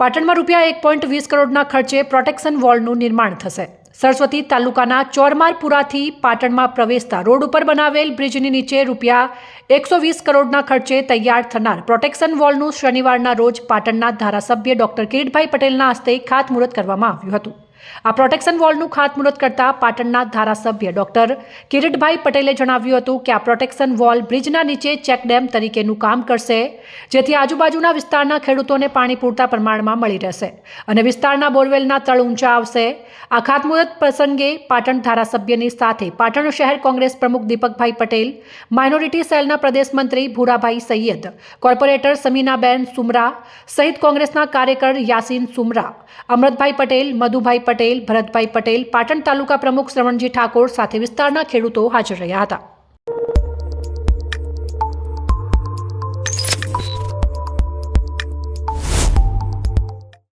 પાટણમાં રૂપિયા એક પોઈન્ટ વીસ કરોડના ખર્ચે પ્રોટેક્શન વોલનું નિર્માણ થશે. સરસ્વતી તાલુકાના ચોરમારપુરાથી પાટણમાં પ્રવેશતા રોડ ઉપર બનાવેલ બ્રિજની નીચે રૂપિયા એકસો વીસ કરોડના ખર્ચે તૈયાર થનાર પ્રોટેક્શન વોલનું શનિવારના રોજ પાટણના ધારાસભ્ય ડોક્ટર કિરીટભાઈ પટેલના હસ્તે ખાતમુહૂર્ત કરવામાં આવ્યું હતું. આ પ્રોટેક્શન વોલનું ખાતમુહૂર્ત કરતા પાટણના ધારાસભ્ય ડોક્ટર કિરીટભાઈ પટેલે જણાવ્યું હતું કે આ પ્રોટેક્શન વોલ બ્રિજના નીચે ચેકડેમ તરીકેનું કામ કરશે, જેથી આજુબાજુના વિસ્તારના ખેડૂતોને પાણી પૂરતા પ્રમાણમાં મળી રહેશે અને વિસ્તારના બોરવેલના તળ ઊંચા આવશે. આ ખાતમુહૂર્ત પ્રસંગે પાટણ ધારાસભ્યની સાથે પાટણ શહેર કોંગ્રેસ પ્રમુખ દીપકભાઈ પટેલ માઇનોરિટી સેલના પ્રદેશ મંત્રી ભૂરાભાઈ સૈયદ, કોર્પોરેટર સમીનાબેન સુમરા, સહિત કોંગ્રેસના કાર્યકર યાસીન સુમરા અમૃતભાઈ પટેલ, મધુભાઈ પટેલ ભરતભાઈ પટેલ પાટણ તાલુકા પ્રમુખ શ્રવણજી ઠાકોર સાથે વિસ્તારના ખેડૂતો હાજર રહ્યા હતા.